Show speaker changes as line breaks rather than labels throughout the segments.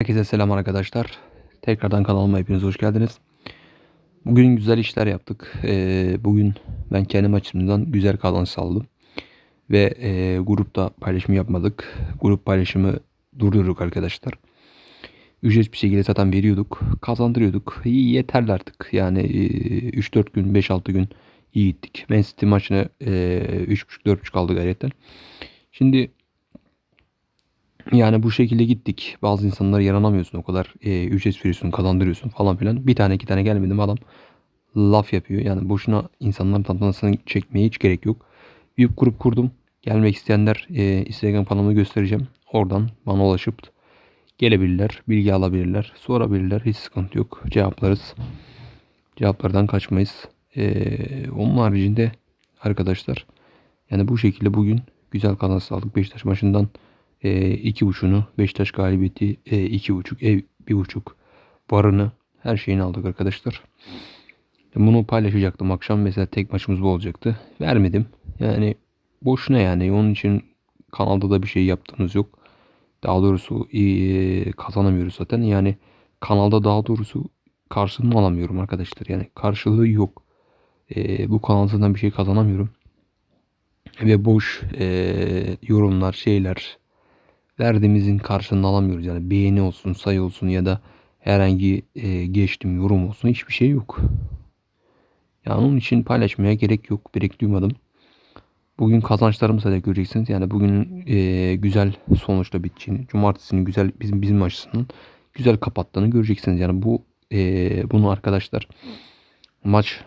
Herkese selam arkadaşlar. Tekrardan kanalıma hepiniz hoş geldiniz. Bugün güzel işler yaptık. Ee, bugün ben kendi açımdan güzel kazanç sağladım. Ve e, grupta paylaşım yapmadık. Grup paylaşımı durdurduk arkadaşlar. Ücret bir şekilde zaten veriyorduk. Kazandırıyorduk. İyi yeterli artık. Yani e, 3-4 gün 5-6 gün iyi gittik. Man City maçını e, 3.5-4.5 aldı gayretten. Şimdi yani bu şekilde gittik. Bazı insanlara yaranamıyorsun o kadar. E, ücret veriyorsun, kazandırıyorsun falan filan. Bir tane iki tane gelmedim adam laf yapıyor. Yani boşuna insanların tantanasını çekmeye hiç gerek yok. VIP grup kurdum. Gelmek isteyenler e, Instagram kanalımı göstereceğim. Oradan bana ulaşıp gelebilirler, bilgi alabilirler, sorabilirler. Hiç sıkıntı yok. Cevaplarız. Cevaplardan kaçmayız. E, onun haricinde arkadaşlar yani bu şekilde bugün güzel kazanç sağladık. Beşiktaş maçından e, iki buçuğunu Beşiktaş galibiyeti e, iki buçuk ev bir buçuk barını her şeyini aldık arkadaşlar. Bunu paylaşacaktım akşam mesela tek maçımız bu olacaktı. Vermedim. Yani boşuna yani onun için kanalda da bir şey yaptığımız yok. Daha doğrusu e, kazanamıyoruz zaten. Yani kanalda daha doğrusu karşılığını alamıyorum arkadaşlar. Yani karşılığı yok. E, bu kanaldan bir şey kazanamıyorum. Ve boş e, yorumlar şeyler verdiğimizin karşılığını alamıyoruz. Yani beğeni olsun, sayı olsun ya da herhangi e, geçtim yorum olsun hiçbir şey yok. Yani onun için paylaşmaya gerek yok. Gerek duymadım. Bugün kazançlarımızı da göreceksiniz. Yani bugün e, güzel sonuçla biteceğini, cumartesinin güzel bizim bizim açısından güzel kapattığını göreceksiniz. Yani bu e, bunu arkadaşlar maç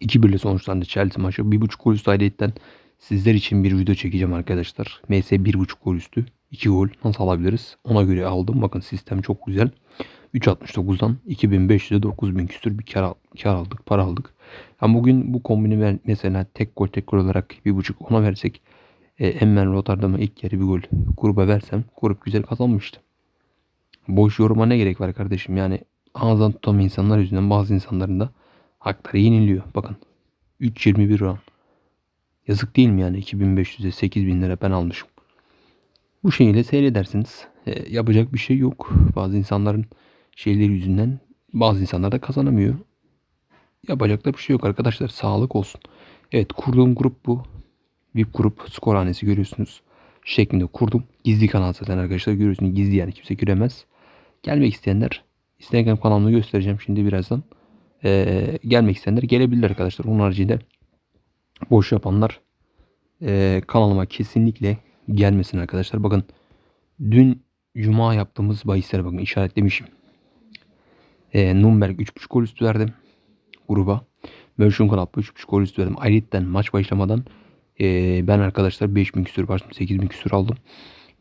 2-1'le sonuçlandı Chelsea maçı. 1.5 gol üstü Sizler için bir video çekeceğim arkadaşlar. MS 1.5 gol üstü. 2 gol nasıl alabiliriz? Ona göre aldım. Bakın sistem çok güzel. 3.69'dan 2500'e 9000 küsür bir kar, kar aldık. Para aldık. Yani bugün bu kombini mesela tek gol tek gol olarak 1.5 ona versek e, Emmen Rotterdam'a ilk yarı bir gol gruba versem grup güzel kazanmıştı. Boş yoruma ne gerek var kardeşim? Yani ağızdan tutamayan insanlar yüzünden bazı insanların da hakları yeniliyor. Bakın 3.21 oran. Yazık değil mi yani 2500'e 8000 lira ben almışım. Bu şeyle seyredersiniz. E, yapacak bir şey yok. Bazı insanların şeyleri yüzünden bazı insanlar da kazanamıyor. Yapacak da bir şey yok arkadaşlar. Sağlık olsun. Evet kurduğum grup bu. VIP grup skorhanesi görüyorsunuz. Şeklinde kurdum. Gizli kanal zaten arkadaşlar görüyorsunuz. Gizli yani kimse göremez. Gelmek isteyenler Instagram kanalımı göstereceğim şimdi birazdan. Ee, gelmek isteyenler gelebilir arkadaşlar. Onun haricinde boş yapanlar e, kanalıma kesinlikle gelmesin arkadaşlar. Bakın dün cuma yaptığımız bahislere bakın işaretlemişim. E, Nürnberg 3.5 gol üstü verdim gruba. Mönchengladbach 3.5 gol üstü verdim. Ayrıca maç başlamadan e, ben arkadaşlar 5000 küsür başladım 8000 küsür aldım.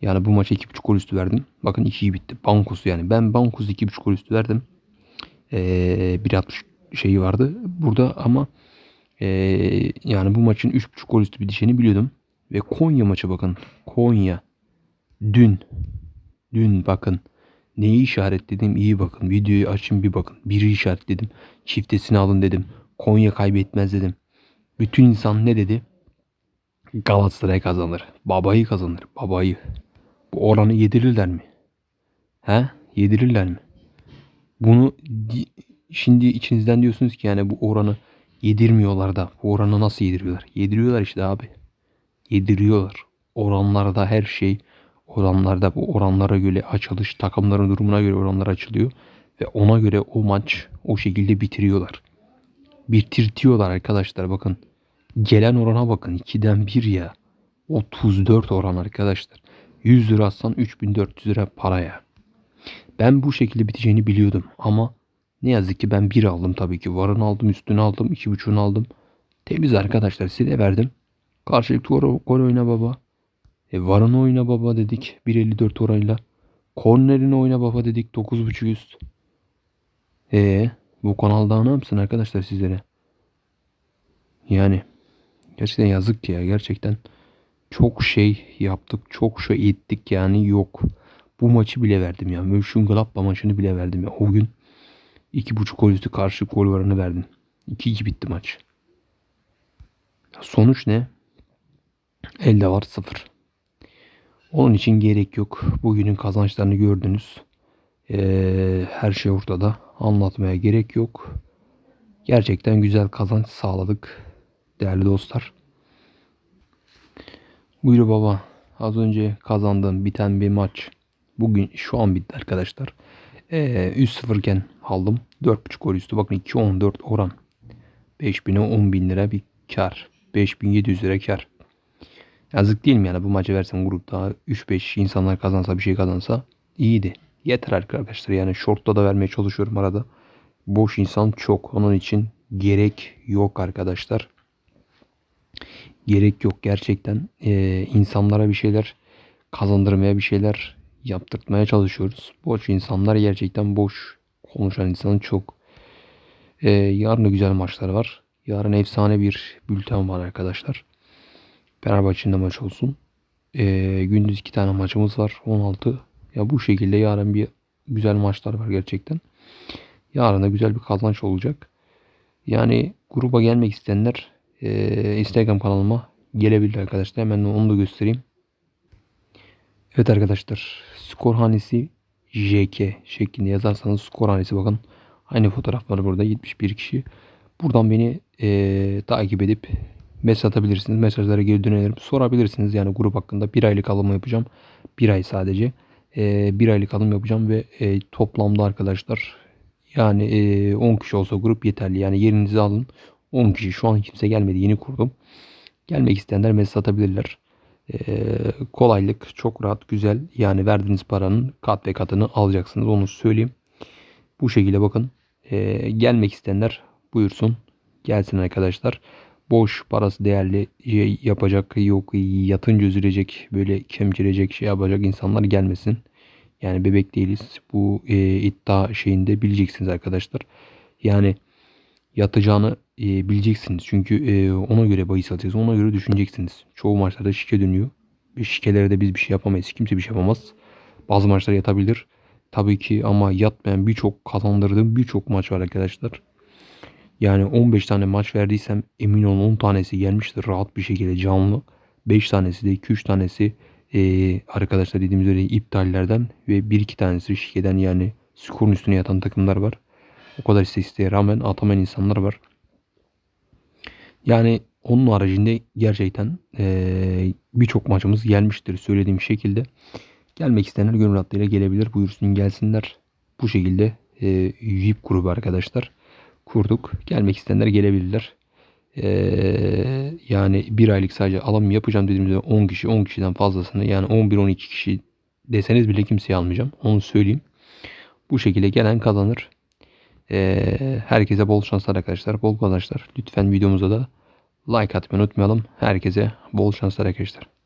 Yani bu maça 2.5 gol üstü verdim. Bakın 2'yi bitti. Bankosu yani. Ben Bankosu 2.5 gol üstü verdim. E, 1.60 şeyi vardı. Burada ama ee, yani bu maçın 3.5 gol üstü biteceğini biliyordum. Ve Konya maçı bakın. Konya. Dün. Dün bakın. Neyi işaretledim iyi bakın. Videoyu açın bir bakın. Biri işaretledim. Çiftesini alın dedim. Konya kaybetmez dedim. Bütün insan ne dedi? Galatasaray kazanır. Babayı kazanır. Babayı. Bu oranı yedirirler mi? He? Yedirirler mi? Bunu şimdi içinizden diyorsunuz ki yani bu oranı Yedirmiyorlar da. Oranı nasıl yediriyorlar? Yediriyorlar işte abi. Yediriyorlar. Oranlarda her şey oranlarda bu oranlara göre açılış takımların durumuna göre oranlar açılıyor. Ve ona göre o maç o şekilde bitiriyorlar. Bitirtiyorlar arkadaşlar bakın. Gelen orana bakın. 2'den 1 ya. 34 oran arkadaşlar. 100 lira atsan 3400 lira paraya. Ben bu şekilde biteceğini biliyordum ama ne yazık ki ben bir aldım tabii ki. Varını aldım, üstünü aldım, iki buçuğunu aldım. Temiz arkadaşlar size verdim. Karşılıklı gol, gol oyna baba. E varını oyna baba dedik 1.54 oranıyla. Kornerini oyna baba dedik 9.5 üst. E bu kanalda ne yapsın arkadaşlar sizlere? Yani gerçekten yazık ya gerçekten çok şey yaptık çok şey ettik yani yok. Bu maçı bile verdim ya. Mönchengladbach maçını bile verdim ya. O gün 2.5 gol üstü karşı gol varını verdin. 2-2 bitti maç. Sonuç ne? Elde var 0. Onun için gerek yok. Bugünün kazançlarını gördünüz. Ee, her şey ortada. Anlatmaya gerek yok. Gerçekten güzel kazanç sağladık. Değerli dostlar. Buyur baba. Az önce kazandığım biten bir maç. Bugün şu an bitti arkadaşlar. Ee, 3-0 iken aldım. 4.5 gol üstü. Bakın 2.14 oran. 5000'e 10.000 lira bir kar. 5700 lira kar. Yazık değil mi yani bu maçı versem grupta 3-5 insanlar kazansa bir şey kazansa iyiydi. Yeter arkadaşlar yani short'ta da vermeye çalışıyorum arada. Boş insan çok. Onun için gerek yok arkadaşlar. Gerek yok gerçekten. Ee, insanlara bir şeyler kazandırmaya bir şeyler yaptırtmaya çalışıyoruz. Boş insanlar gerçekten boş konuşan insan çok. Ee, yarın da güzel maçlar var. Yarın efsane bir bülten var arkadaşlar. Fenerbahçe'nin de maç olsun. Ee, gündüz iki tane maçımız var. 16. Ya bu şekilde yarın bir güzel maçlar var gerçekten. Yarın da güzel bir kazanç olacak. Yani gruba gelmek isteyenler e, Instagram kanalıma gelebilir arkadaşlar. Hemen onu da göstereyim. Evet arkadaşlar skor hanesi JK şeklinde yazarsanız skor hanesi bakın. Aynı fotoğraf var burada 71 kişi. Buradan beni e, takip edip mesaj atabilirsiniz. Mesajlara geri dönerim. Sorabilirsiniz yani grup hakkında. Bir aylık alım yapacağım. Bir ay sadece. E, bir aylık alım yapacağım ve e, toplamda arkadaşlar yani e, 10 kişi olsa grup yeterli. Yani yerinizi alın. 10 kişi şu an kimse gelmedi. Yeni kurdum. Gelmek isteyenler mesaj atabilirler. Ee, kolaylık çok rahat güzel yani verdiğiniz paranın kat ve katını alacaksınız onu söyleyeyim. Bu şekilde bakın ee, gelmek isteyenler buyursun gelsin arkadaşlar. Boş parası değerli şey yapacak yok yatınca üzülecek böyle kemcirecek şey yapacak insanlar gelmesin. Yani bebek değiliz. Bu e, iddia şeyinde bileceksiniz arkadaşlar. Yani yatacağını e, bileceksiniz. Çünkü e, ona göre bahis alacaksınız. Ona göre düşüneceksiniz. Çoğu maçlarda şike dönüyor. Şikelere de biz bir şey yapamayız. Kimse bir şey yapamaz. Bazı maçlar yatabilir. Tabii ki ama yatmayan birçok kazandırdığım birçok maç var arkadaşlar. Yani 15 tane maç verdiysem emin olun 10 tanesi gelmiştir rahat bir şekilde canlı. 5 tanesi de 2-3 tanesi e, arkadaşlar dediğimiz üzere iptallerden ve 1-2 tanesi şikeden yani skorun üstüne yatan takımlar var. O kadar istatistiğe rağmen atamayan insanlar var. Yani onun haricinde gerçekten e, birçok maçımız gelmiştir söylediğim şekilde. Gelmek isteyenler gönül rahatlığıyla gelebilir. Buyursun gelsinler. Bu şekilde e, VIP grubu arkadaşlar kurduk. Gelmek isteyenler gelebilirler. E, yani bir aylık sadece alım yapacağım dediğimizde 10 kişi 10 kişiden fazlasını yani 11-12 kişi deseniz bile kimseyi almayacağım. Onu söyleyeyim. Bu şekilde gelen kazanır. Ee, herkese bol şanslar arkadaşlar. Bol kazançlar. Lütfen videomuza da like atmayı unutmayalım. Herkese bol şanslar arkadaşlar.